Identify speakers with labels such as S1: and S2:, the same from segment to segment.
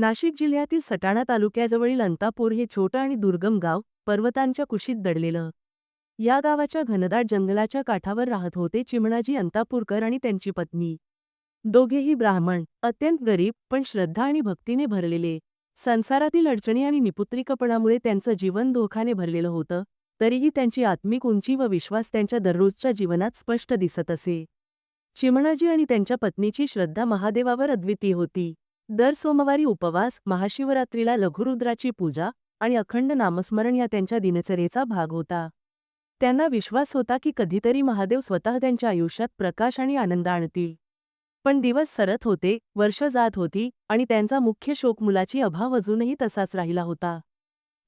S1: नाशिक जिल्ह्यातील सटाणा तालुक्याजवळील अंतापूर हे छोटं आणि दुर्गम गाव पर्वतांच्या कुशीत दडलेलं. या गावाच्या घनदाट जंगलाच्या काठावर राहत होते चिमणाजी अंतापूरकर आणि त्यांची पत्नी. दोघेही ब्राह्मण अत्यंत गरीब पण श्रद्धा आणि भक्तीने भरलेले. संसारातील अडचणी आणि निपुत्रिकपणामुळे त्यांचं जीवन धोखाने भरलेलं होतं तरीही त्यांची आत्मिक उंची व विश्वास त्यांच्या दररोजच्या जीवनात स्पष्ट दिसत असे. चिमणाजी आणि त्यांच्या पत्नीची श्रद्धा महादेवावर अद्वितीय होती. दर सोमवारी उपवास महाशिवरात्रीला लघुरुद्राची पूजा आणि अखंड नामस्मरण या त्यांच्या दिनचर्येचा भाग होता. त्यांना विश्वास होता की कधीतरी महादेव स्वतः त्यांच्या आयुष्यात प्रकाश आणि आनंद आणतील. पण दिवस सरत होते वर्ष जात होती आणि त्यांचा मुख्य शोक मुलाची अभाव अजूनही तसाच राहिला होता.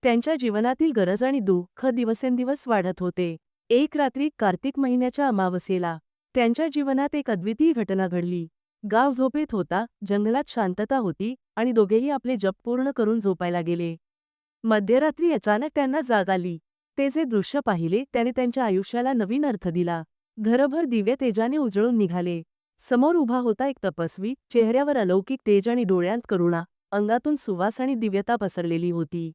S1: त्यांच्या जीवनातील गरज आणि दुःख दिवसेंदिवस वाढत होते. एक रात्री कार्तिक महिन्याच्या अमावस्येला त्यांच्या जीवनात एक अद्वितीय घटना घडली. गाव झोपेत होता जंगलात शांतता होती आणि दोघेही आपले जप पूर्ण करून झोपायला गेले. मध्यरात्री अचानक त्यांना जाग आली. ते जे दृश्य पाहिले त्याने त्यांच्या आयुष्याला नवीन अर्थ दिला. घरभर दिव्य तेजाने उजळून निघाले. समोर उभा होता एक तपस्वी चेहऱ्यावर अलौकिक तेज आणि डोळ्यांत करुणा अंगातून सुवास आणि दिव्यता पसरलेली होती.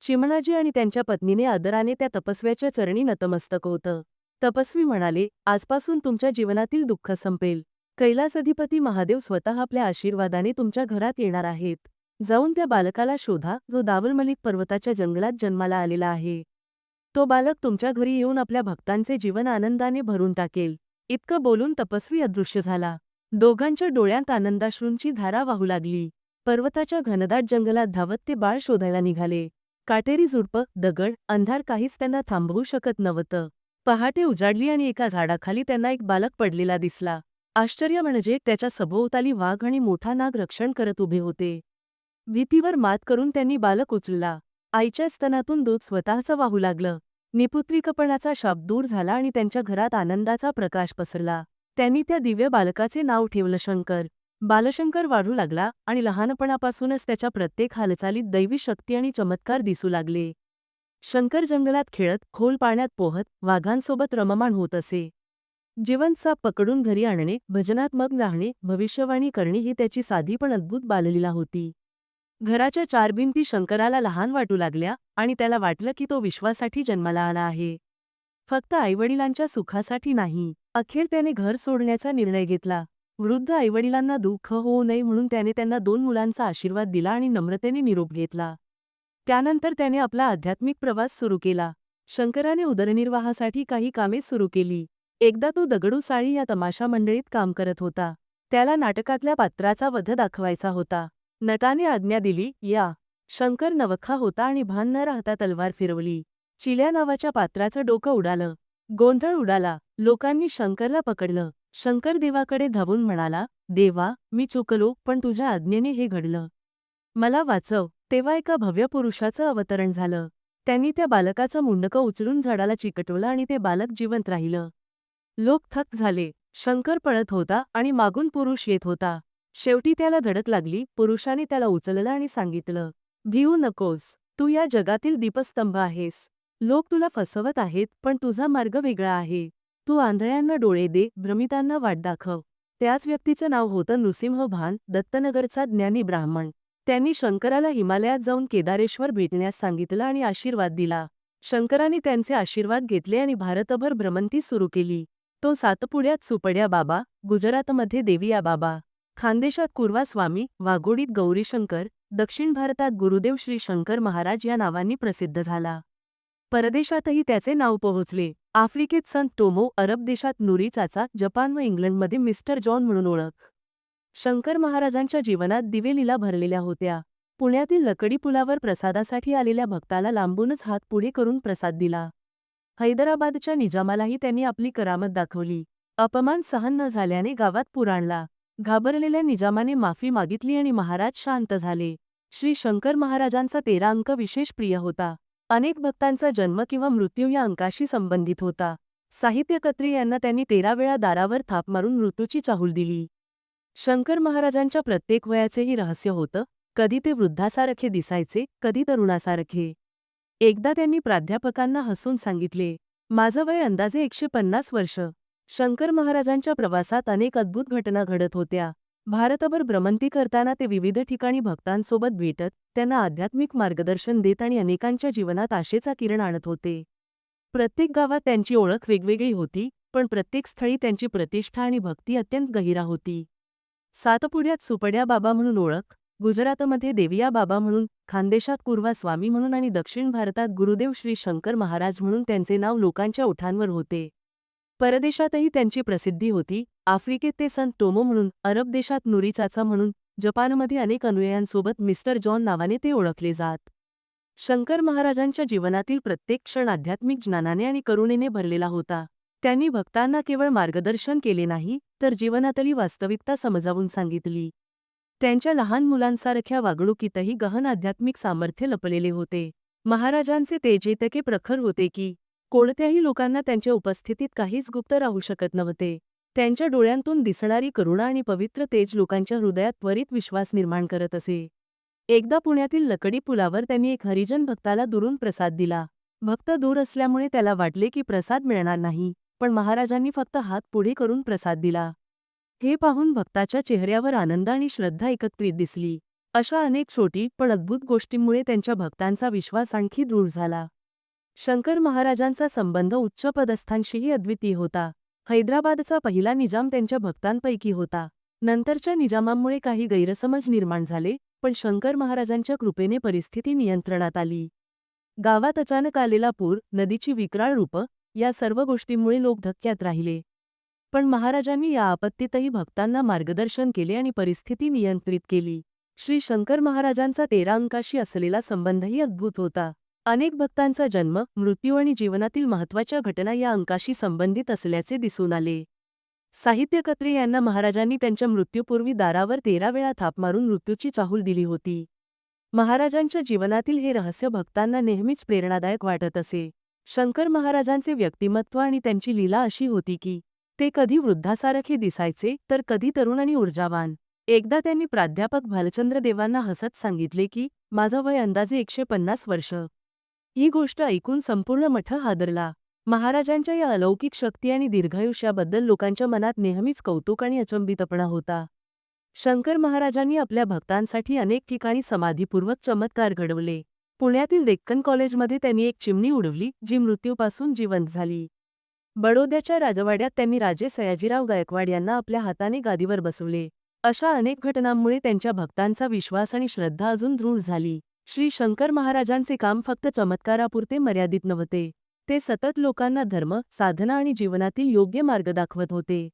S1: चिमणाजी आणि त्यांच्या पत्नीने आदराने त्या तपस्व्याच्या चरणी नतमस्तक होतं. तपस्वी म्हणाले आजपासून तुमच्या जीवनातील दुःख संपेल. कैलासधिपती महादेव स्वतः आपल्या आशीर्वादाने तुमच्या घरात येणार आहेत. जाऊन त्या बालकाला शोधा जो दावलमलिक पर्वताच्या जंगलात जन्माला आलेला आहे. तो बालक तुमच्या घरी येऊन आपल्या भक्तांचे जीवन आनंदाने भरून टाकेल. इतकं बोलून तपस्वी अदृश्य झाला. दोघांच्या डोळ्यांत आनंदाश्रूंची धारा वाहू लागली. पर्वताच्या घनदाट जंगलात धावत ते बाळ शोधायला निघाले. काटेरी झुडपं दगड अंधार काहीच त्यांना थांबवू शकत नव्हतं. पहाटे उजाडली आणि एका झाडाखाली त्यांना एक बालक पडलेला दिसला. आश्चर्य म्हणजे त्याच्या सभोवताली वाघ आणि मोठा नाग रक्षण करत उभे होते. भीतीवर मात करून त्यांनी बालक उचलला. आईच्या स्तनातून दूध स्वतःचं वाहू लागलं. निपुत्रिकपणाचा शाप दूर झाला आणि त्यांच्या घरात आनंदाचा प्रकाश पसरला. त्यांनी त्या दिव्य बालकाचे नाव ठेवलं शंकर. बालशंकर वाढू लागला आणि लहानपणापासूनच त्याच्या प्रत्येक हालचालीत दैवी शक्ती आणि चमत्कार दिसू लागले. शंकर जंगलात खेळत खोल पाण्यात पोहत वाघांसोबत रममाण होत असे. जीवनचा पकडून घरी आणणे भजनात राहणे भविष्यवाणी करणे ही त्याची साधी पण अद्भुत बाललीला होती. घराच्या चार भिंती शंकराला लहान वाटू लागल्या आणि त्याला वाटलं की तो विश्वासाठी जन्माला आला आहे. फक्त आईवडिलांच्या सुखासाठी नाही अखेर त्याने घर सोडण्याचा निर्णय घेतला. वृद्ध आईवडिलांना दुःख होऊ नये म्हणून त्याने त्यांना दोन मुलांचा आशीर्वाद दिला आणि नम्रतेने निरोप घेतला. त्यानंतर त्याने आपला आध्यात्मिक प्रवास सुरू केला. शंकराने उदरनिर्वाहासाठी काही कामे सुरू केली. एकदा तो दगडू साळी या तमाशा मंडळीत काम करत होता. त्याला नाटकातल्या पात्राचा वध दाखवायचा होता. नटाने आज्ञा दिली या. शंकर नवखा होता आणि भान न राहता तलवार फिरवली. चिल्या नावाच्या पात्राचं डोकं उडालं. गोंधळ उडाला. लोकांनी शंकरला पकडलं. शंकर देवाकडे धावून म्हणाला देवा मी चुकलो पण तुझ्या आज्ञेने हे घडलं. मला वाचव. तेव्हा एका भव्य पुरुषाचं अवतरण झालं. त्यांनी त्या बालकाचं मुंडकं उचलून झाडाला चिकटवलं आणि ते बालक जिवंत राहिलं. लोक थक झाले शंकर पळत होता आणि मागून पुरुष येत होता. शेवटी त्याला धडक लागली पुरुषाने त्याला उचललं आणि सांगितलं भिऊ नकोस तू या जगातील दीपस्तंभ आहेस. लोक तुला फसवत आहेत पण तुझा मार्ग वेगळा आहे. तू आंधळ्यांना डोळे दे भ्रमितांना वाट दाखव. त्याच व्यक्तीचं नाव होतं नृसिंह भान दत्तनगरचा ज्ञानी ब्राह्मण. त्यांनी शंकराला हिमालयात जाऊन केदारेश्वर भेटण्यास सांगितलं आणि आशीर्वाद दिला. शंकराने त्यांचे आशीर्वाद घेतले आणि भारतभर भ्रमंती सुरू केली. तो सातपुड्यात सुपड्या बाबा गुजरातमध्ये देविया बाबा खानदेशात कुर्वा स्वामी वाघोडीत गौरीशंकर दक्षिण भारतात गुरुदेव श्री शंकर महाराज या नावांनी प्रसिद्ध झाला. परदेशातही त्याचे नाव पोहोचले. आफ्रिकेत संत टोमो अरब देशात नुरी चाचा जपान व इंग्लंडमध्ये मिस्टर जॉन म्हणून ओळख. शंकर महाराजांच्या जीवनात दिवेलीला भरलेल्या होत्या. पुण्यातील लकडी पुलावर प्रसादासाठी आलेल्या भक्ताला लांबूनच हात पुढे करून प्रसाद दिला. हैदराबादच्या निजामालाही त्यांनी आपली करामत दाखवली. अपमान सहन न झाल्याने गावात पुराणला घाबरलेल्या निजामाने माफी मागितली आणि महाराज शांत झाले. श्री शंकर महाराजांचा तेरा अंक विशेष प्रिय होता. अनेक भक्तांचा जन्म किंवा मृत्यू या अंकाशी संबंधित होता. साहित्यकत्री यांना त्यांनी तेरा वेळा दारावर थाप मारून मृत्यूची चाहूल दिली. शंकर महाराजांच्या प्रत्येक वयाचेही रहस्य होतं. कधी ते वृद्धासारखे दिसायचे कधी तरुणासारखे. एकदा त्यांनी प्राध्यापकांना हसून सांगितले माझं वय अंदाजे एकशे पन्नास वर्ष. शंकर महाराजांच्या प्रवासात अनेक अद्भुत घटना घडत होत्या. भारतभर भ्रमंती करताना ते विविध ठिकाणी भक्तांसोबत भेटत त्यांना आध्यात्मिक मार्गदर्शन देत आणि अनेकांच्या जीवनात आशेचा किरण आणत होते. प्रत्येक गावात त्यांची ओळख वेगवेगळी होती पण प्रत्येक स्थळी त्यांची प्रतिष्ठा आणि भक्ती अत्यंत गहिरा होती. सातपुड्यात सुपड्या बाबा म्हणून ओळख गुजरातमध्ये देविया बाबा म्हणून खानदेशात कुर्वा स्वामी म्हणून आणि दक्षिण भारतात गुरुदेव श्री शंकर महाराज म्हणून त्यांचे नाव लोकांच्या ओठांवर होते. परदेशातही त्यांची प्रसिद्धी होती. आफ्रिकेत ते संत टोमो म्हणून अरब देशात नुरी चाचा म्हणून जपानमध्ये अनेक अनुयायांसोबत मिस्टर जॉन नावाने ते ओळखले जात. शंकर महाराजांच्या जीवनातील प्रत्येक क्षण आध्यात्मिक ज्ञानाने आणि करुणेने भरलेला होता. त्यांनी भक्तांना केवळ मार्गदर्शन केले नाही तर जीवनातली वास्तविकता समजावून सांगितली. त्यांच्या लहान मुलांसारख्या वागणुकीतही गहन आध्यात्मिक सामर्थ्य लपलेले होते. महाराजांचे तेजएतके प्रखर होते की कोणत्याही लोकांना त्यांच्या उपस्थितीत काहीच गुप्त राहू शकत नव्हते. त्यांच्या डोळ्यांतून दिसणारी करुणा आणि पवित्र तेज लोकांच्या हृदयात त्वरित विश्वास निर्माण करत असे. एकदा पुण्यातील लकडी पुलावर त्यांनी एक हरिजन भक्ताला दुरून प्रसाद दिला. भक्त दूर असल्यामुळे त्याला वाटले की प्रसाद मिळणार नाही पण महाराजांनी फक्त हात पुढे करून प्रसाद दिला. हे पाहून भक्ताच्या चेहऱ्यावर आनंद आणि श्रद्धा एकत्रित दिसली. अशा अनेक छोटी पण अद्भुत गोष्टींमुळे त्यांच्या भक्तांचा विश्वास आणखी दृढ झाला. शंकर महाराजांचा संबंध उच्च पदस्थांशीही अद्वितीय होता. हैदराबादचा पहिला निजाम त्यांच्या भक्तांपैकी होता. नंतरच्या निजामांमुळे काही गैरसमज निर्माण झाले पण शंकर महाराजांच्या कृपेने परिस्थिती नियंत्रणात आली. गावात अचानक आलेला पूर नदीची विक्राळ रूपं या सर्व गोष्टींमुळे लोक धक्क्यात राहिले. पण महाराजांनी या आपत्तीतही भक्तांना मार्गदर्शन केले आणि परिस्थिती नियंत्रित केली. श्री शंकर महाराजांचा तेरा अंकाशी असलेला संबंधही अद्भुत होता. अनेक भक्तांचा जन्म मृत्यू आणि जीवनातील महत्त्वाच्या घटना या अंकाशी संबंधित असल्याचे दिसून आले. साहित्यकत्री यांना महाराजांनी त्यांच्या मृत्यूपूर्वी दारावर तेरा वेळा थाप मारून मृत्यूची चाहूल दिली होती. महाराजांच्या जीवनातील हे रहस्य भक्तांना नेहमीच प्रेरणादायक वाटत असे. शंकर महाराजांचे व्यक्तिमत्व आणि त्यांची लीला अशी होती की ते कधी वृद्धासारखे दिसायचे तर कधी तरुण आणि ऊर्जावान. एकदा त्यांनी प्राध्यापक भालचंद्र देवांना हसत सांगितले की माझं वय अंदाजे एकशे पन्नास वर्ष. ही गोष्ट ऐकून संपूर्ण मठ हादरला. महाराजांच्या या अलौकिक शक्ती आणि दीर्घायुष्याबद्दल लोकांच्या मनात नेहमीच कौतुक आणि अचंबितपणा होता. शंकर महाराजांनी आपल्या भक्तांसाठी अनेक ठिकाणी समाधीपूर्वक चमत्कार घडवले. पुण्यातील डेक्कन कॉलेजमध्ये त्यांनी एक चिमणी उडवली जी मृत्यूपासून जिवंत झाली. बडोद्याच्या राजवाड्यात त्यांनी राजे सयाजीराव गायकवाड यांना आपल्या हाताने गादीवर बसवले. अशा अनेक घटनांमुळे त्यांच्या भक्तांचा विश्वास आणि श्रद्धा अजून दृढ झाली. श्री शंकर महाराजांचे काम फक्त चमत्कारापुरते मर्यादित नव्हते. ते सतत लोकांना धर्म साधना आणि जीवनातील योग्य मार्ग दाखवत होते.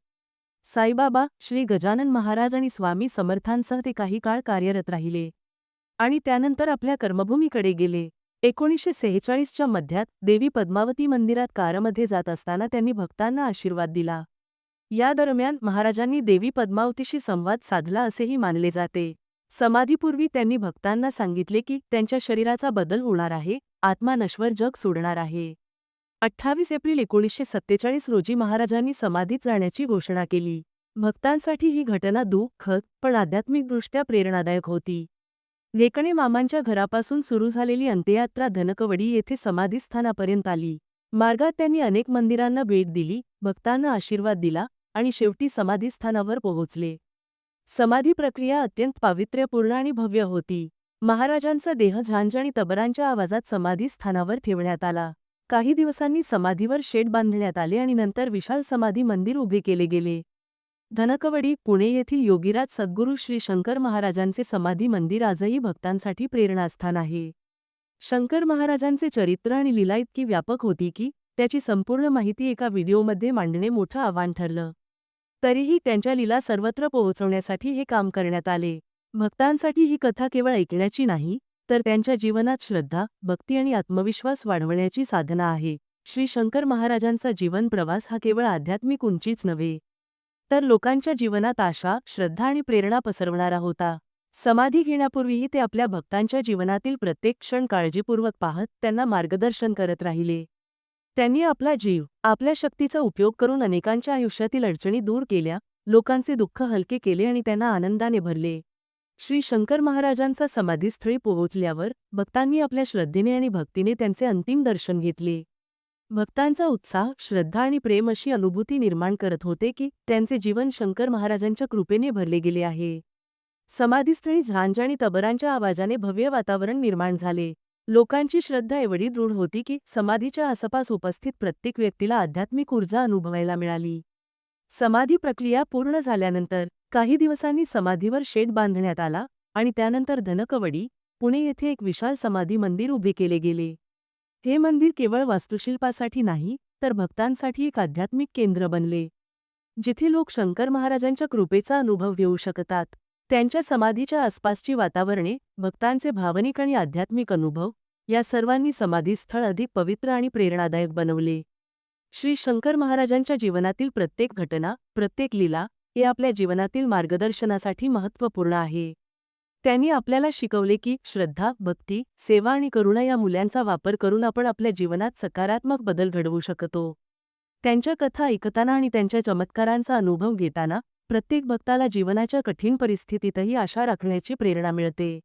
S1: साईबाबा श्री गजानन महाराज आणि स्वामी समर्थांसह ते काही काळ कार्यरत राहिले. आणि त्यानंतर आपल्या कर्मभूमीकडे गेले. एकोणीसशे सेहेचाळीसच्या मध्यात देवी पद्मावती मंदिरात कारमध्ये जात असताना त्यांनी भक्तांना आशीर्वाद दिला. या दरम्यान महाराजांनी देवी पद्मावतीशी संवाद साधला असेही मानले जाते. समाधीपूर्वी त्यांनी भक्तांना सांगितले की त्यांच्या शरीराचा बदल होणार आहे आत्मा नश्वर जग सोडणार आहे. अठ्ठावीस एप्रिल एकोणीसशे सत्तेचाळीस रोजी महाराजांनी समाधीत जाण्याची घोषणा केली. भक्तांसाठी ही घटना दुःखद पण आध्यात्मिकदृष्ट्या प्रेरणादायक होती. लेकणे मामांच्या घरापासून सुरू झालेली अंत्ययात्रा धनकवडी येथे समाधीस्थानापर्यंत आली. मार्गात त्यांनी अनेक मंदिरांना भेट दिली भक्तांना आशीर्वाद दिला आणि शेवटी समाधीस्थानावर पोहोचले. समाधी प्रक्रिया अत्यंत पावित्र्यपूर्ण आणि भव्य होती. महाराजांचा देह झांज आणि तबरांच्या आवाजात समाधीस्थानावर ठेवण्यात आला. काही दिवसांनी समाधीवर शेड बांधण्यात आले आणि नंतर विशाल समाधी मंदिर उभे केले गेले. धनकवडी पुणे येथील योगीराज सद्गुरू श्री शंकर महाराजांचे समाधी मंदिर आजही भक्तांसाठी प्रेरणास्थान आहे. शंकर महाराजांचे चरित्र आणि लीला इतकी व्यापक होती की त्याची संपूर्ण माहिती एका व्हिडिओमध्ये मांडणे मोठं आव्हान ठरलं. तरीही त्यांच्या लीला सर्वत्र पोहोचवण्यासाठी हे काम करण्यात आले. भक्तांसाठी ही कथा केवळ ऐकण्याची नाही तर त्यांच्या जीवनात श्रद्धा भक्ती आणि आत्मविश्वास वाढवण्याची साधना आहे. श्री शंकर महाराजांचा जीवन प्रवास हा केवळ आध्यात्मिक उंचीच नव्हे तर लोकांच्या जीवनात आशा श्रद्धा आणि प्रेरणा पसरवणारा होता. समाधी घेण्यापूर्वीही ते आपल्या भक्तांच्या जीवनातील प्रत्येक क्षण काळजीपूर्वक पाहत त्यांना मार्गदर्शन करत राहिले. त्यांनी आपला जीव आपल्या शक्तीचा उपयोग करून अनेकांच्या आयुष्यातील अडचणी दूर केल्या लोकांचे दुःख हलके केले आणि त्यांना आनंदाने भरले. श्री शंकर महाराजांचा समाधीस्थळी पोहोचल्यावर भक्तांनी आपल्या श्रद्धेने आणि भक्तीने त्यांचे अंतिम दर्शन घेतले. भक्तांचा उत्साह श्रद्धा आणि प्रेम अशी अनुभूती निर्माण करत होते की त्यांचे जीवन शंकर महाराजांच्या कृपेने भरले गेले आहे. समाधीस्थळी झांज आणि तबरांच्या आवाजाने भव्य वातावरण निर्माण झाले. लोकांची श्रद्धा एवढी दृढ होती की समाधीच्या आसपास उपस्थित प्रत्येक व्यक्तीला आध्यात्मिक ऊर्जा अनुभवायला मिळाली. समाधी प्रक्रिया पूर्ण झाल्यानंतर काही दिवसांनी समाधीवर शेड बांधण्यात आला आणि त्यानंतर धनकवडी पुणे येथे एक विशाल समाधी मंदिर उभे केले गेले. हे मंदिर केवळ वास्तुशिल्पासाठी नाही तर भक्तांसाठी एक आध्यात्मिक केंद्र बनले. जिथे लोक शंकर महाराजांच्या कृपेचा अनुभव घेऊ शकतात. त्यांच्या समाधीच्या आसपासची वातावरणे भक्तांचे भावनिक आणि आध्यात्मिक अनुभव या सर्वांनी समाधीस्थळ अधिक पवित्र आणि प्रेरणादायक बनवले. श्री शंकर महाराजांच्या जीवनातील प्रत्येक घटना प्रत्येक लीला हे आपल्या जीवनातील मार्गदर्शनासाठी महत्त्वपूर्ण आहे. त्यांनी आपल्याला शिकवले की श्रद्धा भक्ती सेवा आणि करुणा या मूल्यांचा वापर करून आपण आपल्या जीवनात सकारात्मक बदल घडवू शकतो. त्यांच्या कथा ऐकताना आणि त्यांच्या चमत्कारांचा अनुभव घेताना प्रत्येक भक्ताला जीवनाच्या कठीण परिस्थितीतही आशा राखण्याची प्रेरणा मिळते.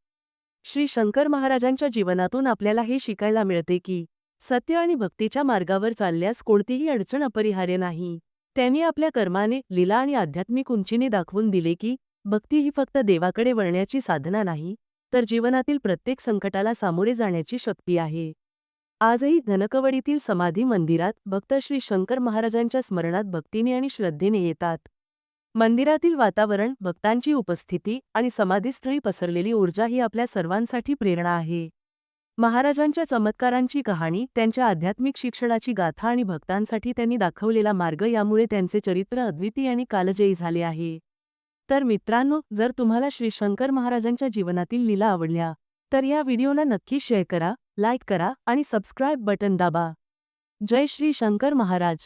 S1: श्री शंकर महाराजांच्या जीवनातून आपल्याला हे शिकायला मिळते की सत्य आणि भक्तीच्या मार्गावर चालल्यास कोणतीही अडचण अपरिहार्य नाही. त्यांनी आपल्या कर्माने लीला आणि आध्यात्मिक उंचीने दाखवून दिले की भक्ती ही फक्त देवाकडे वळण्याची साधना नाही तर जीवनातील प्रत्येक संकटाला सामोरे जाण्याची शक्ती आहे. आजही धनकवडीतील समाधी मंदिरात भक्त श्री शंकर महाराजांच्या स्मरणात भक्तीने आणि श्रद्धेने येतात. मंदिरातील वातावरण भक्तांची उपस्थिती आणि समाधीस्थळी पसरलेली ऊर्जा ही आपल्या सर्वांसाठी प्रेरणा आहे. महाराजांच्या चमत्कारांची कहाणी त्यांच्या आध्यात्मिक शिक्षणाची गाथा आणि भक्तांसाठी त्यांनी दाखवलेला मार्ग यामुळे त्यांचे चरित्र अद्वितीय आणि कालजयी झाले आहे. तर मित्रांनो जर तुम्हाला श्री शंकर महाराजांच्या जीवनातील लीला आवडल्या तर या व्हिडिओला नक्की शेअर करा लाईक करा आणि सबस्क्राईब बटन दाबा. जय श्री शंकर महाराज.